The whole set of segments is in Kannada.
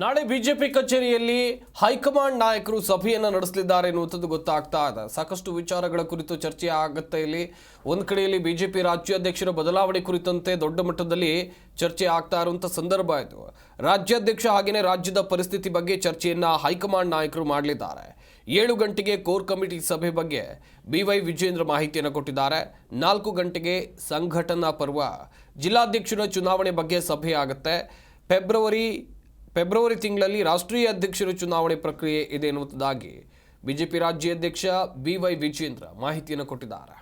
ನಾಳೆ ಬಿಜೆಪಿ ಕಚೇರಿಯಲ್ಲಿ ಹೈಕಮಾಂಡ್ ನಾಯಕರು ಸಭೆಯನ್ನು ನಡೆಸಲಿದ್ದಾರೆ ಎನ್ನುವಂಥದ್ದು ಗೊತ್ತಾಗ್ತಾ ಇದೆ. ಸಾಕಷ್ಟು ವಿಚಾರಗಳ ಕುರಿತು ಚರ್ಚೆ ಆಗುತ್ತೆ ಇಲ್ಲಿ. ಒಂದು ಕಡೆಯಲ್ಲಿ ಬಿಜೆಪಿ ರಾಜ್ಯಾಧ್ಯಕ್ಷರ ಬದಲಾವಣೆ ಕುರಿತಂತೆ ದೊಡ್ಡ ಮಟ್ಟದಲ್ಲಿ ಚರ್ಚೆ ಆಗ್ತಾ ಇರುವಂಥ ಸಂದರ್ಭ ಇದು. ರಾಜ್ಯಾಧ್ಯಕ್ಷ ಹಾಗೆಯೇ ರಾಜ್ಯದ ಪರಿಸ್ಥಿತಿ ಬಗ್ಗೆ ಚರ್ಚೆಯನ್ನ ಹೈಕಮಾಂಡ್ ನಾಯಕರು ಮಾಡಲಿದ್ದಾರೆ. ಏಳು ಗಂಟೆಗೆ ಕೋರ್ ಕಮಿಟಿ ಸಭೆ ಬಗ್ಗೆ ಬಿವೈ ವಿಜೇಂದ್ರ ಮಾಹಿತಿಯನ್ನು ಕೊಟ್ಟಿದ್ದಾರೆ. ನಾಲ್ಕು ಗಂಟೆಗೆ ಸಂಘಟನಾ ಪರ್ವ. ಜಿಲ್ಲಾಧ್ಯಕ್ಷರ ಚುನಾವಣೆ ಬಗ್ಗೆ ಸಭೆ ಆಗುತ್ತೆ. ಫೆಬ್ರವರಿ ಫೆಬ್ರವರಿ ತಿಂಗಳಲ್ಲಿ ರಾಷ್ಟ್ರೀಯ ಅಧ್ಯಕ್ಷರ ಚುನಾವಣೆ ಪ್ರಕ್ರಿಯೆ ಇದೆ ಎನ್ನುವುದಾಗಿ ಬಿಜೆಪಿ ರಾಜ್ಯಾಧ್ಯಕ್ಷ ಬಿ ವೈ ವಿಜೇಂದ್ರ ಮಾಹಿತಿಯನ್ನು ಕೊಟ್ಟಿದ್ದಾರೆ.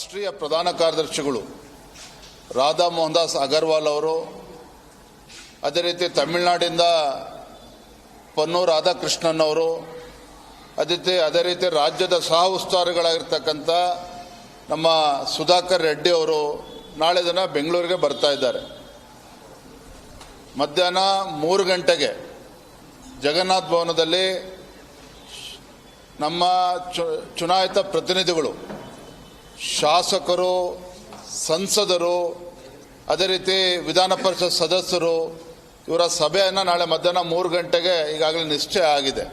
ರಾಷ್ಟ್ರೀಯ ಪ್ರಧಾನ ಕಾರ್ಯದರ್ಶಿಗಳು ರಾಧಾ ಮೋಹನ್ ದಾಸ್ ಅಗರ್ವಾಲ್ ಅವರು, ಅದೇ ರೀತಿ ತಮಿಳುನಾಡಿಂದ ಪನ್ನು ರಾಧಾಕೃಷ್ಣನ್ ಅವರು, ಅದೇ ಅದೇ ರೀತಿ ರಾಜ್ಯದ ಸಹ ಉಸ್ತುವಾರಿಗಳಾಗಿರ್ತಕ್ಕಂಥ ನಮ್ಮ ಸುಧಾಕರ್ ರೆಡ್ಡಿ ಅವರು ನಾಳೆ ದಿನ ಬೆಂಗಳೂರಿಗೆ ಬರ್ತಾ ಇದ್ದಾರೆ. ಮಧ್ಯಾಹ್ನ ಮೂರು ಗಂಟೆಗೆ ಜಗನ್ನಾಥ್ ಭವನದಲ್ಲಿ ನಮ್ಮ ಚುನಾಯಿತ ಪ್ರತಿನಿಧಿಗಳು, ಶಾಸಕರು, ಸಂಸದರು, ಅದೇ ರೀತಿ ವಿಧಾನ ಪರಿಷತ್ ಸದಸ್ಯರು, ಇವರ ಸಭೆಯನ್ನು ನಾಳೆ ಮಧ್ಯಾಹ್ನ ಮೂರು ಗಂಟೆಗೆ ಈಗಾಗಲೇ ನಿಶ್ಚಯ ಆಗಿದೆ.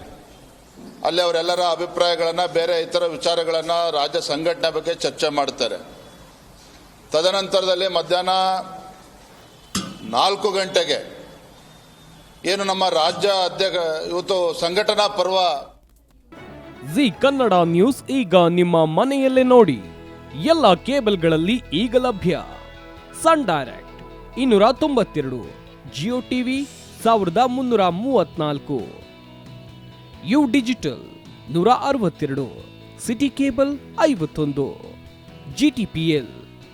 ಅಲ್ಲಿ ಅವರೆಲ್ಲರ ಅಭಿಪ್ರಾಯಗಳನ್ನು, ಬೇರೆ ಇತರ ವಿಚಾರಗಳನ್ನು ರಾಜ್ಯ ಸಂಘಟನೆ ಬಗ್ಗೆ ಚರ್ಚೆ ಮಾಡ್ತಾರೆ. ತದನಂತರದಲ್ಲಿ ಮಧ್ಯಾಹ್ನ ನಾಲ್ಕು ಗಂಟೆಗೆ ಏನು ನಮ್ಮ ರಾಜ್ಯ ಅಧ್ಯಕ್ಷ, ಇವತ್ತು ಸಂಘಟನಾ ಪರ್ವ. ಜಿ ಕನ್ನಡ ನ್ಯೂಸ್ ಈಗ ನಿಮ್ಮ ಮನೆಯಲ್ಲೇ ನೋಡಿ. ಎಲ್ಲ ಕೇಬಲ್ಗಳಲ್ಲಿ ಈಗ ಲಭ್ಯ. ಸನ್ ಡೈರೆಕ್ಟ್ ಇನ್ನೂರ ತೊಂಬತ್ತೆರಡು, ಜಿಯೋ ಟಿವಿ ಸಾವಿರದ ಮುನ್ನೂರ ಮೂವತ್ನಾಲ್ಕು. ಯು ಡಿಜಿಟಲ್ ನೂರ ಅರವತ್ತೆರಡು, ಸಿಟಿ ಕೇಬಲ್ ಐವತ್ತೊಂದು, ಜಿಟಿಪಿಎಲ್